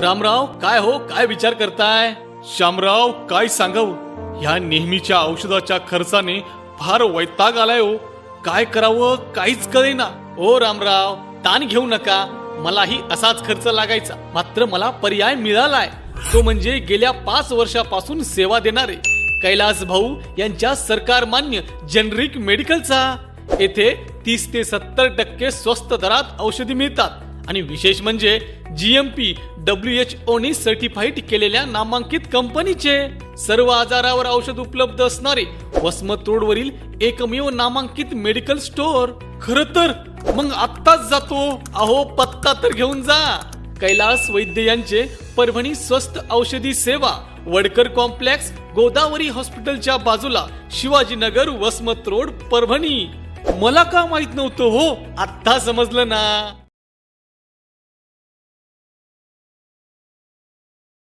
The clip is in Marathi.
रामराव काय हो? काय विचार करताय? श्यामराव काय सांगाव? ह्या नेहमीच्या औषधाच्या खर्चाने फार वैताग आलाय हो. काय करावं? काहीच कळेना. ओ रामराव ताण घेऊ नका. मलाही असाच खर्च लागायचा. मात्र मला पर्याय मिळालाय. तो म्हणजे गेल्या पाच वर्षापासून सेवा देणारे कैलास भाऊ यांच्या सरकार मान्य जेनरिक मेडिकलचा. येथे तीस ते सत्तर टक्के स्वस्त दरात औषधी मिळतात. आणि विशेष म्हणजे जीएमपी डब्ल्यू एच ओनी सर्टिफाईड केलेल्या नामांकित कंपनीचे सर्व आजारावर औषध उपलब्ध असणारे वसमत रोडवरील एकमेव नामांकित मेडिकल स्टोअर खर तर मग आत्ताच जातो. अहो पत्ता तर घेऊन जा. कैलास वैद्य यांचे परभणी स्वस्त औषधी सेवा वडकर कॉम्प्लेक्स गोदावरी हॉस्पिटलच्या बाजूला शिवाजीनगर वसमत रोड परभणी. मला का माहीत नव्हतं हो? आत्ता समजलं ना.